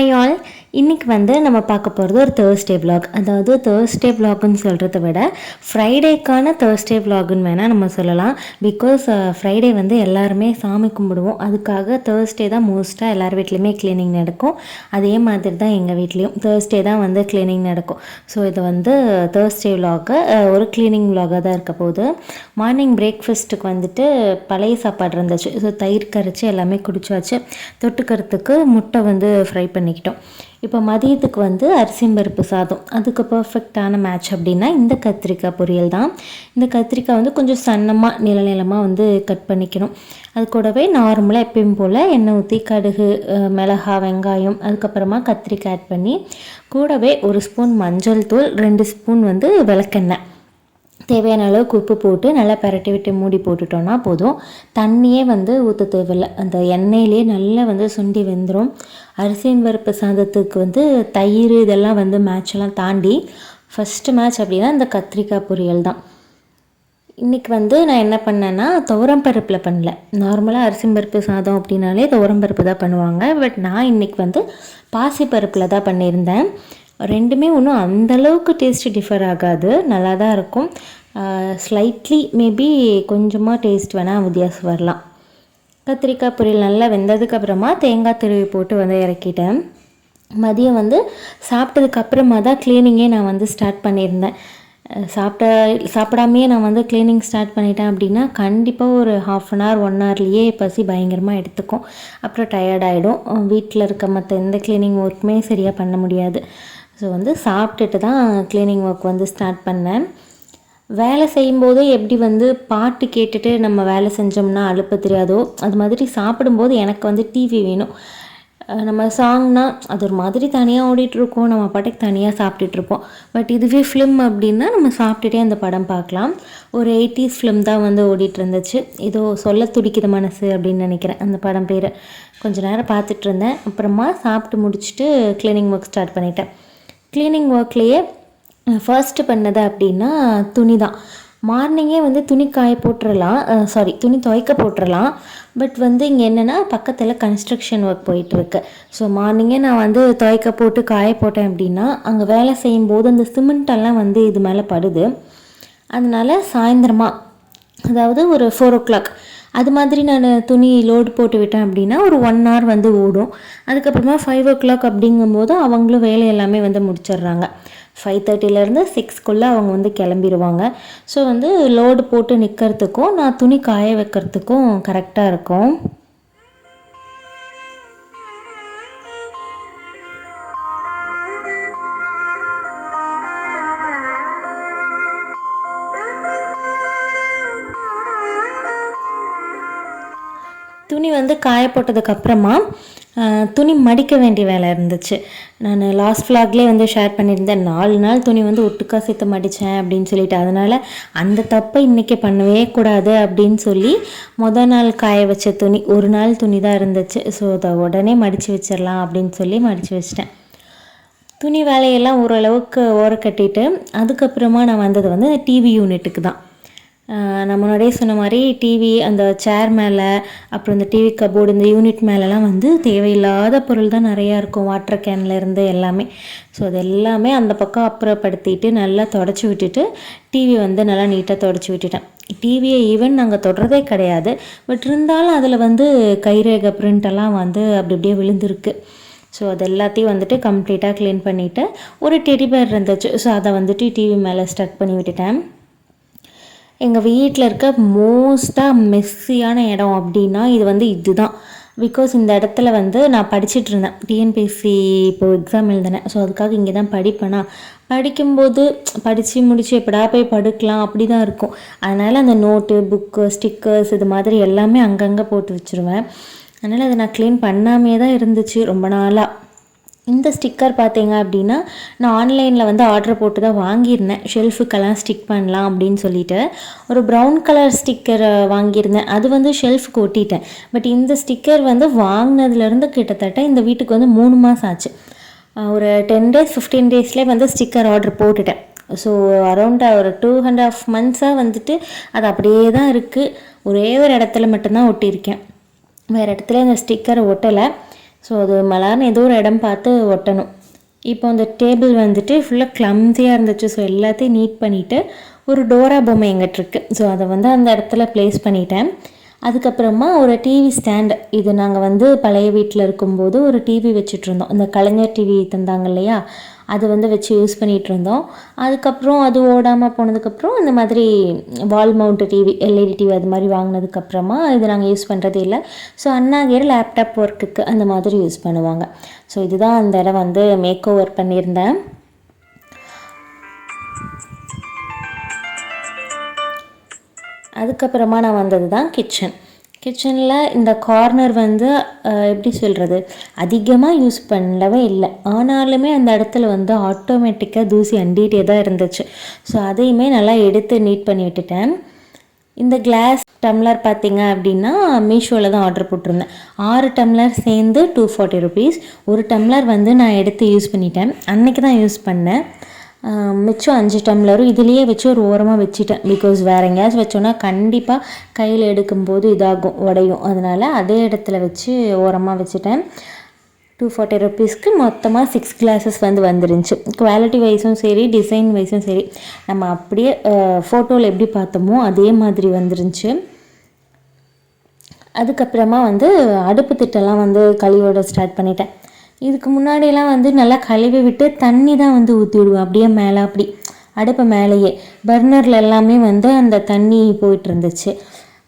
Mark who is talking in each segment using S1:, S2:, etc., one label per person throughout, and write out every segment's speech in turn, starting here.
S1: Hi all. இன்றைக்கி வந்து நம்ம பார்க்க போகிறது ஒரு தேர்ஸ்டே vlog. அதாவது தேர்ஸ்டே vlogன்னு சொல்கிறத விட ஃப்ரைடேக்கான தேர்ஸ்டே vlogன்னு வேணால் நம்ம சொல்லலாம். பிகாஸ் ஃப்ரைடே uh, வந்து எல்லாருமே சாமி கும்பிடுவோம். அதுக்காக தேர்ஸ்டே தான் மோஸ்ட்டாக எல்லார் வீட்லேயுமே க்ளீனிங் நடக்கும். அதே மாதிரி தான் எங்கள் வீட்லேயும் தேர்ஸ்டே தான் வந்து க்ளீனிங் நடக்கும். ஸோ இது வந்து தேர்ஸ்டே vlog ஒரு க்ளீனிங் vlog-ஆ தான் இருக்க போகுது. மார்னிங் பிரேக்ஃபாஸ்ட்டுக்கு வந்துட்டு பழைய சாப்பாடு இருந்துச்சு. ஸோ தயிர் கரைச்சி எல்லாமே குடிச்சாச்சு. தொட்டுக்கிறதுக்கு முட்டை வந்து ஃப்ரை பண்ணிக்கிட்டோம். இப்போ மதியத்துக்கு வந்து அரிசியும் பருப்பு சாதம். அதுக்கு பர்ஃபெக்டான மேட்ச் அப்படின்னா இந்த கத்திரிக்காய் பொரியல் தான். இந்த கத்திரிக்காய் வந்து கொஞ்சம் சன்னமாக நில நிலமாக வந்து கட் பண்ணிக்கணும். அது கூடவே நார்மலாக எப்பயும் போல் எண்ணெய் ஊற்றி கடுகு மிளகா வெங்காயம் அதுக்கப்புறமா கத்திரிக்காய் ஆட் பண்ணி கூடவே ஒரு ஸ்பூன் மஞ்சள் தூள் ரெண்டு ஸ்பூன் வந்து விளக்கெண்ணெய். தேவையான அளவுக்கு உப்பு போட்டு நல்லா பரட்டி விட்டு மூடி போட்டுட்டோன்னா போதும். தண்ணியே வந்து ஊற்ற தேவையில்ல. அந்த எண்ணெயிலே நல்லா வந்து சுண்டி வெந்துடும் அரிசியின் பருப்பு சாதத்துக்கு வந்து தயிர் இதெல்லாம் வந்து மேட்செல்லாம் தாண்டி ஃபஸ்ட்டு மேட்ச் அப்படின்னா இந்த கத்திரிக்காய் பொரியல் தான். இன்றைக்கி வந்து நான் என்ன பண்ணேன்னா துவரம் பருப்பில் பண்ணல. நார்மலாக அரிசி பருப்பு சாதம் அப்படின்னாலே துவரம் பருப்பு தான் பண்ணுவாங்க. பட் நான் இன்றைக்கி வந்து பாசி பருப்பில் தான் பண்ணியிருந்தேன். ரெண்டுமே ஒன்றும் அந்தளவுக்கு டேஸ்ட்டு டிஃபர் ஆகாது. நல்லா தான் இருக்கும். ஸ்லைட்லி மேபி கொஞ்சமாக டேஸ்ட் வேணால் வித்தியாசம் வரலாம். கத்திரிக்காய் பொரியல் நல்லா வெந்ததுக்கப்புறமா தேங்காய் துருவி போட்டு வந்து இறக்கிட்டேன். மதியம் வந்து சாப்பிட்டதுக்கு அப்புறமா தான் க்ளீனிங்கே நான் வந்து ஸ்டார்ட் பண்ணியிருந்தேன். சாப்பிட்ட சாப்பிடாமையே நான் வந்து க்ளீனிங் ஸ்டார்ட் பண்ணிட்டேன் அப்படின்னா கண்டிப்பாக ஒரு ஹாஃப் அன் ஹவர் ஒன் ஹவர்லேயே பசி பயங்கரமாக எடுத்துக்கும். அப்புறம் டயர்ட் ஆகிடும் வீட்டில் இருக்க மற்ற எந்த க்ளீனிங் ஒர்க்குமே சரியாக பண்ண முடியாது. ஸோ வந்து சாப்பிட்டுட்டு தான் க்ளீனிங் ஒர்க் வந்து ஸ்டார்ட் பண்ணேன். வேலை செய்யும்போதே எப்படி வந்து பாட்டு கேட்டுட்டு நம்ம வேலை செஞ்சோம்னா அலுப்பு தெரியாதோ அது மாதிரி சாப்பிடும்போது எனக்கு வந்து டிவி வேணும். நம்ம சாங்னா அது ஒரு மாதிரி தனியாக ஓடிட்டுருக்கோம். நம்ம பாட்டுக்கு தனியாக சாப்பிட்டுட்ருப்போம் பட் இதுவே ஃபிலிம் அப்படின்னா நம்ம சாப்பிட்டுட்டே அந்த படம் பார்க்கலாம். ஒரு எயிட்டிஸ் ஃபிலிம் தான் வந்து ஓடிட்டு இருந்துச்சு ஏதோ சொல்ல துடிக்கிற மனசு அப்படின்னு நினைக்கிறேன். அந்த படம் பேர். கொஞ்ச நேரம் பார்த்துட்டு இருந்தேன். அப்புறமா சாப்பிட்டு முடிச்சுட்டு க்ளீனிங் ஒர்க் ஸ்டார்ட் பண்ணிட்டேன். க்ளீனிங் ஒர்க்லேயே ஃபர்ஸ்ட்டு பண்ணது அப்படின்னா துணி தான் மார்னிங்கே வந்து துணி காய போட்டுடலாம் சாரி துணி துவைக்க போட்டுடலாம் பட் வந்து இங்கே என்னென்னா பக்கத்தில் கன்ஸ்ட்ரக்ஷன் ஒர்க் போயிட்டுருக்கு. ஸோ மார்னிங்கே நான் வந்து துவைக்க போட்டு காய போட்டேன் அப்படின்னா அங்கே வேலை செய்யும்போது அந்த சிமெண்ட்டெல்லாம் வந்து இது மேலே படுது. அதனால சாயந்தரமாக அதாவது ஒரு ஃபோர் ஓ கிளாக் அது மாதிரி நான் துணி லோடு போட்டு விட்டேன் அப்படின்னா ஒரு ஒன் ஹவர் வந்து ஓடும். அதுக்கப்புறமா ஃபைவ் ஓ கிளாக் அப்படிங்கும்போது அவங்களும் வேலை எல்லாமே வந்து முடிச்சிடுறாங்க. ஃபைவ் தேர்ட்டிலேருந்து சிக்ஸ்க்குள்ளே அவங்க வந்து கிளம்பிடுவாங்க. ஸோ வந்து லோடு போட்டு நிற்கிறதுக்கும் நான் துணி காய வைக்கிறதுக்கும் கரெக்டாக இருக்கும். துணி வந்து காய போட்டதுக்கப்புறமா துணி மடிக்க வேண்டிய வேலை இருந்துச்சு. நான் லாஸ்ட் ஃப்ளாக்லேயே வந்து ஷேர் பண்ணியிருந்தேன். நாலு நாள் துணி வந்து ஒட்டுக்கா சேர்த்து மடித்தேன் அப்படின்னு சொல்லிட்டு. அதனால் அந்த தப்பை இன்றைக்கி பண்ணவே கூடாது அப்படின்னு சொல்லி மொதல் நாள் காய வச்ச துணி ஒரு நாள் துணி தான் இருந்துச்சு. ஸோ அதை உடனே மடித்து வச்சிடலாம் அப்படின்னு சொல்லி மடித்து வச்சிட்டேன். துணி வேலையெல்லாம் ஓரளவுக்கு ஓர கட்டிட்டு அதுக்கப்புறமா நான் வந்தது வந்து டிவி யூனிட்டுக்கு தான். நான் முன்னாடியே சொன்ன மாதிரி டிவி அந்த சேர் மேலே அப்புறம் இந்த டிவி கபோர்டு இந்த யூனிட் மேலெலாம் வந்து தேவையில்லாத பொருள் தான் நிறையா இருக்கும். வாட்டர் கேன்லேருந்து எல்லாமே. ஸோ அது எல்லாமே அந்த பக்கம் அப்புறப்படுத்திட்டு நல்லா தொடச்சி விட்டுட்டு டிவி வந்து நல்லா நீட்டாக தொடச்சி விட்டுட்டேன். டிவியை ஈவன் நாங்கள் தொடரதே கிடையாது. பட் இருந்தாலும் அதில் வந்து கைரேகை பிரிண்டெல்லாம் வந்து அப்படி அப்படியே விழுந்திருக்கு. ஸோ அது எல்லாத்தையும் வந்துட்டு கம்ப்ளீட்டாக க்ளீன் பண்ணிவிட்டு ஒரு டெடி பேர் இருந்துச்சு. ஸோ அதை வந்துட்டு டிவி மேலே ஸ்டக் பண்ணி விட்டுட்டேன். எங்கள் வீட்டில் இருக்க மோஸ்ட்டாக மெஸ்ஸியான இடம் அப்படின்னா இது வந்து இதுதான். பிகாஸ் இந்த இடத்துல வந்து நான் படிச்சுட்டு இருந்தேன். டிஎன்பிஎஸ்சி இப்போது எக்ஸாம் எழுதினேன். ஸோ அதுக்காக இங்கே தான் படிப்பேனா? படிக்கும்போது படித்து முடித்து எப்படா போய் படுக்கலாம்? அப்படி தான் இருக்கும். அதனால் அந்த நோட்டு புக்கு ஸ்டிக்கர்ஸ் இது மாதிரி எல்லாமே அங்கங்கே போட்டு வச்சுருவேன். அதனால் அதை நான் க்ளீன் பண்ணாமே தான் இருந்துச்சு ரொம்ப நாளாக இந்த ஸ்டிக்கர் பார்த்தீங்க அப்படின்னா நான் ஆன்லைனில் வந்து ஆர்டர் போட்டு தான் வாங்கியிருந்தேன். ஷெல்ஃபுக்கெல்லாம் ஸ்டிக் பண்ணலாம் அப்படின்னு சொல்லிட்டு. ஒரு ப்ரௌன் கலர் ஸ்டிக்கர் வாங்கியிருந்தேன். அது வந்து ஷெல்ஃபுக்கு ஒட்டிட்டேன். பட் இந்த ஸ்டிக்கர் வந்து வாங்கினதுலேருந்து கிட்டத்தட்ட இந்த வீட்டுக்கு வந்து மூணு மாதம் ஆச்சு. ஒரு டென் டேஸ் ஃபிஃப்டீன் டேஸ்லேயே வந்து ஸ்டிக்கர் ஆர்டர் போட்டுட்டேன். ஸோ அரௌண்ட் ஒரு டூ அண்ட் ஆஃப் மந்த்ஸாக வந்துட்டு அது அப்படியே தான் இருக்குது ஒரே ஒரு இடத்துல மட்டும்தான் ஒட்டியிருக்கேன். வேறு இடத்துல இந்த ஸ்டிக்கரை ஒட்டலை. ஸோ அது மலார்னு ஏதோ ஒரு இடம் பார்த்து ஒட்டணும். இப்போ அந்த டேபிள் வந்துட்டு ஃபுல்லாக க்ளம்ஸியாக இருந்துச்சு. ஸோ எல்லாத்தையும் நீட் பண்ணிவிட்டு ஒரு டோரா பொம்மை எங்கிட்ட இருக்குது ஸோ அதை வந்து அந்த இடத்துல ப்ளேஸ் பண்ணிட்டேன். அதுக்கப்புறமா ஒரு டிவி ஸ்டாண்ட் இது நாங்கள் வந்து பழைய வீட்டில் இருக்கும்போது ஒரு டிவி வச்சுட்ருந்தோம் இந்த கலைஞர் டிவி தந்தாங்க இல்லையா? அது வந்து வச்சு யூஸ் பண்ணிகிட்டு இருந்தோம் அதுக்கப்புறம் அது ஓடாமல் போனதுக்கப்புறம் இந்த மாதிரி wall mount TV LED TV அது மாதிரி வாங்கினதுக்கப்புறமா இது நாங்கள் யூஸ் பண்ணுறதே இல்லை. ஸோ அண்ணாகிற லேப்டாப் ஒர்க்குக்கு அந்த மாதிரி யூஸ் பண்ணுவாங்க. ஸோ இதுதான் அந்த இடம் வந்து மேக் ஓவர் பண்ணியிருந்தேன். அதுக்கப்புறமா நான் வந்தது தான் கிச்சன் கிச்சனில் இந்த கார்னர் வந்து எப்படி சொல்கிறது அதிகமாக யூஸ் பண்ணவே இல்லை. ஆனாலுமே அந்த இடத்துல வந்து ஆட்டோமேட்டிக்காக தூசி அண்டிகிட்டே தான் இருந்துச்சு. ஸோ அதையுமே நல்லா எடுத்து நீட் பண்ணி விட்டுட்டேன். இந்த கிளாஸ் டம்ளர் பார்த்தீங்க அப்படின்னா மீஷோவில் தான் ஆர்டர் போட்டிருந்தேன். ஆறு டம்ளர் சேர்ந்து டூ ஃபார்ட்டி ருபீஸ் ஒரு டம்ளர் வந்து நான் எடுத்து யூஸ் பண்ணிட்டேன். அன்னைக்கு தான் யூஸ் பண்ணேன். மிச்சம் அஞ்சு டம்ளரும் இதுலேயே வச்சு ஒரு ஓரமாக வச்சுட்டேன். பிகாஸ் வேறு எங்கேயாச்சும் வச்சோன்னா கண்டிப்பாக கையில் எடுக்கும்போது இதாகும் உடையும். அதனால் அதே இடத்துல வச்சு ஓரமாக வச்சுட்டேன். டூ ஃபார்ட்டி ருபீஸ்க்கு மொத்தமாக சிக்ஸ் கிளாஸஸ் வந்து வந்துருந்துச்சு. குவாலிட்டி வைஸும் சரி டிசைன் வைஸும் சரி. நம்ம அப்படியே ஃபோட்டோவில் எப்படி பார்த்தோமோ அதே மாதிரி வந்துருந்துச்சு. அதுக்கப்புறமா வந்து அடுப்பு திட்டெல்லாம் வந்து கழிவோட ஸ்டார்ட் பண்ணிட்டேன். இதுக்கு முன்னாடியெல்லாம் வந்து நல்லா கழுவி விட்டு தண்ணி தான் வந்து ஊற்றி விடுவோம் அப்படியே மேலே அப்படி அடுப்பு மேலேயே. பர்னரில் எல்லாமே வந்து அந்த தண்ணி போயிட்டு இருந்துச்சு.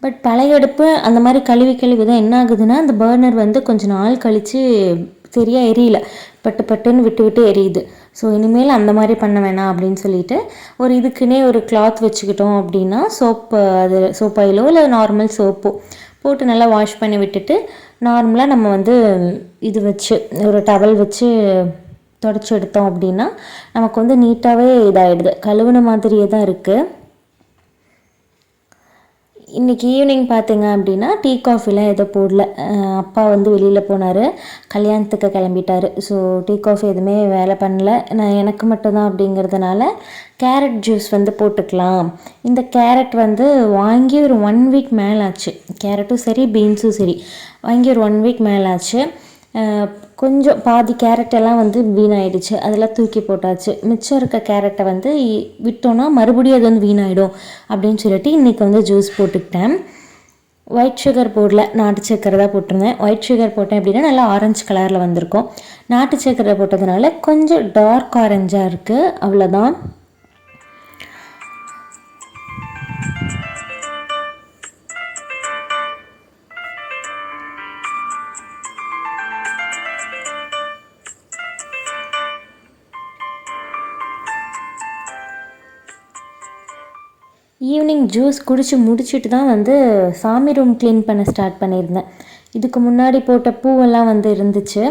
S1: பட் பழைய அடுப்பு அந்த மாதிரி கழுவி கழுவி தான் என்ன ஆகுதுன்னா அந்த பர்னர் வந்து கொஞ்ச நாள் கழித்து சரியாக எரியல. பட்டு பட்டுன்னு விட்டு விட்டு எரியுது. ஸோ இனிமேல் அந்த மாதிரி பண்ண வேணாம் அப்படின்னு சொல்லிட்டு ஒரு இதுக்குன்னே ஒரு கிளாத் வச்சுக்கிட்டோம் அப்படின்னா சோப்பு அது சோப்பாயிலோ இல்லை நார்மல் சோப்போ போட்டு நல்லா வாஷ் பண்ணி விட்டுட்டு நார்மலாக நம்ம வந்து இது வச்சு ஒரு டவல் வச்சு தொடச்சி எடுத்தோம் அப்படின்னா நமக்கு வந்து நீட்டாகவே இதாகிடுது கழுவுன மாதிரியே தான் இருக்குது இன்றைக்கி ஈவினிங் பார்த்தீங்க அப்படின்னா டீ காஃபிலாம் எதுவும் போடல. அப்பா வந்து வெளியில் போனார். கல்யாணத்துக்கு கிளம்பிட்டார். ஸோ டீ காஃபி எதுவுமே வேலை பண்ணல. நான் எனக்கு மட்டும்தான் அப்படிங்கிறதுனால கேரட் ஜூஸ் வந்து போட்டுக்கலாம். இந்த கேரட் வந்து வாங்கி ஒரு ஒன் வீக் மேலே ஆச்சு கேரட்டும் சரி பீன்ஸும் சரி. வாங்கி ஒரு ஒன் வீக் மேலே ஆச்சு கொஞ்சம் பாதி கேரட்டெல்லாம் வந்து வீணாயிடுச்சு. அதெல்லாம் தூக்கி போட்டாச்சு. மிச்சம் இருக்க கேரட்டை வந்து விட்டோன்னா மறுபடியும் அது வந்து வீணாயிடும் அப்படின்னு சொல்லிட்டு இன்றைக்கி வந்து ஜூஸ் போட்டுக்கிட்டேன். ஒயிட் சுகர் போடல நாட்டு சக்கரை தான் போட்டிருந்தேன். ஒயிட் சுகர் போட்டேன் அப்படின்னா நல்லா ஆரஞ்சு கலரில் வந்திருக்கும். நாட்டு சக்கரை போட்டதுனால கொஞ்சம் டார்க் ஆரஞ்சாக இருக்குது அவ்வளோதான் ஜூஸ் குடித்து முடிச்சிட்டு தான் வந்து சாமி ரூம் க்ளீன் பண்ண ஸ்டார்ட் பண்ணியிருந்தேன். இதுக்கு முன்னாடி போட்ட பூவெல்லாம் வந்து இருந்துச்சு.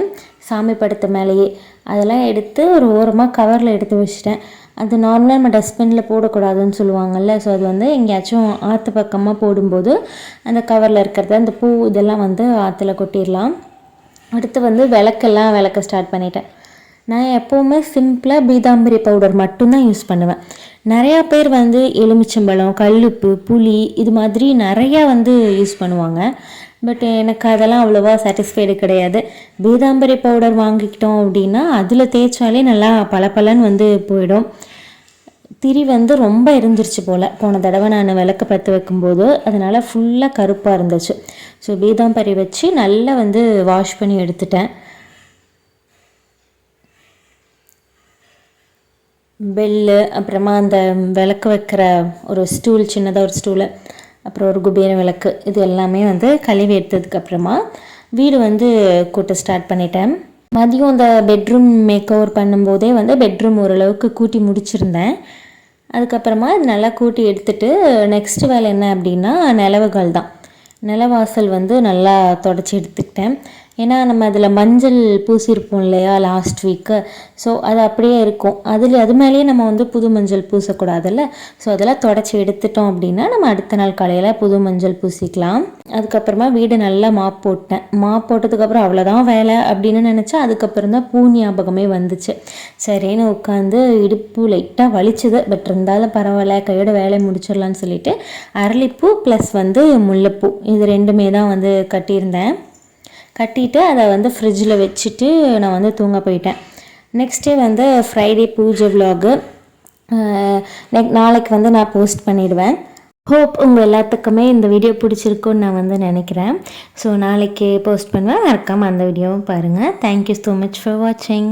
S1: சாமி படத்து மேலேயே. அதெல்லாம் எடுத்து ஒரு ஓரமாக கவரில் எடுத்து வச்சிட்டேன். அது நார்மலாக நம்ம டஸ்ட்பினில் போடக்கூடாதுன்னு சொல்லுவாங்கள்ல ஸோ அது வந்து எங்கேயாச்சும் ஆற்று பக்கமாக போடும்போது அந்த கவரில் இருக்கிறது அந்த பூ இதெல்லாம் வந்து ஆற்றுல கொட்டிடலாம். அடுத்து வந்து விளக்கெல்லாம் விளக்க ஸ்டார்ட் பண்ணிட்டேன். நான் எப்போவுமே சிம்பிளாக பீதாம்பரி பவுடர் மட்டும்தான் யூஸ் பண்ணுவேன். நிறையா பேர் வந்து எலுமிச்சம்பழம் கல்லுப்பு புளி இது மாதிரி நிறையா வந்து யூஸ் பண்ணுவாங்க. பட் எனக்கு அதெல்லாம் அவ்வளோவா சாட்டிஸ்ஃபைடு கிடையாது. பீதாம்பரி பவுடர் வாங்கிக்கிட்டோம் அப்படின்னா அதில் தேய்ச்சாலே நல்லா பளபளன்னு வந்து போயிடும். திரி வந்து ரொம்ப இருந்துருச்சு போல். போன தடவை நான் விளக்கு பற்ற வைக்கும்போது அதனால் ஃபுல்லாக கருப்பாக இருந்துச்சு. ஸோ பீதாம்பரி வச்சு நல்லா வந்து வாஷ் பண்ணி எடுத்துட்டேன். பெல்லு அப்புறமா அந்த விளக்கு வைக்கிற ஒரு ஸ்டூல் சின்னதாக ஒரு ஸ்டூலு அப்புறம் ஒரு குபேர விளக்கு இது எல்லாமே வந்து கழுவி எடுத்ததுக்கப்புறமா வீடு வந்து கூட்ட ஸ்டார்ட் பண்ணிட்டேன். மதியம் அந்த பெட்ரூம் மேக் ஓவர் பண்ணும்போதே வந்து பெட்ரூம் ஓரளவுக்கு கூட்டி முடிச்சிருந்தேன். அதுக்கப்புறமா இது நல்லா கூட்டி எடுத்துட்டு நெக்ஸ்ட் வேலை என்ன அப்படின்னா நிலவுகள் தான் நிலவாசல் வந்து நல்லா தொடச்சி எடுத்துக்கிட்டேன். ஏன்னா நம்ம அதில் மஞ்சள் பூசியிருப்போம் இல்லையா லாஸ்ட் வீக்கு ஸோ அது அப்படியே இருக்கும். அதில் அது மேலேயே நம்ம வந்து புது மஞ்சள் பூசக்கூடாதுல்ல? ஸோ அதெல்லாம் தொடச்சி எடுத்துட்டோம் அப்படின்னா நம்ம அடுத்த நாள் காலையில் புது மஞ்சள் பூசிக்கலாம். அதுக்கப்புறமா வீடு நல்லா மாப் போட்டேன். மாப் போட்டதுக்கப்புறம் அவ்வளோதான் வேலை அப்படின்னு நினச்சா அதுக்கப்புறம் தான் பூ ஞாபகமே வந்துச்சு. சரின்னு உட்காந்து இடுப்பு லைட்டாக வலிச்சுது. பட் இருந்தாலும் பரவாயில்ல கையோட வேலையை முடிச்சிடலான்னு சொல்லிட்டு அரளிப்பூ ப்ளஸ் வந்து முல்லைப்பூ. இது ரெண்டுமே தான் வந்து கட்டியிருந்தேன். கட்டிட்டு அதை வந்து ஃப்ரிட்ஜில் வச்சுட்டு நான் வந்து தூங்க போயிட்டேன். நெக்ஸ்ட் டே வந்து ஃப்ரைடே பூஜை விலாகு நாளைக்கு வந்து நான் போஸ்ட் பண்ணிடுவேன். ஹோப் உங்கள் எல்லாத்துக்குமே இந்த வீடியோ பிடிச்சிருக்குன்னு நான் வந்து நினைக்கிறேன். ஸோ நாளைக்கு போஸ்ட் பண்ணுவேன். மறக்காமல் அந்த வீடியோவும் பாருங்கள் தேங்க்யூ ஸோ மச் ஃபார் வாட்சிங்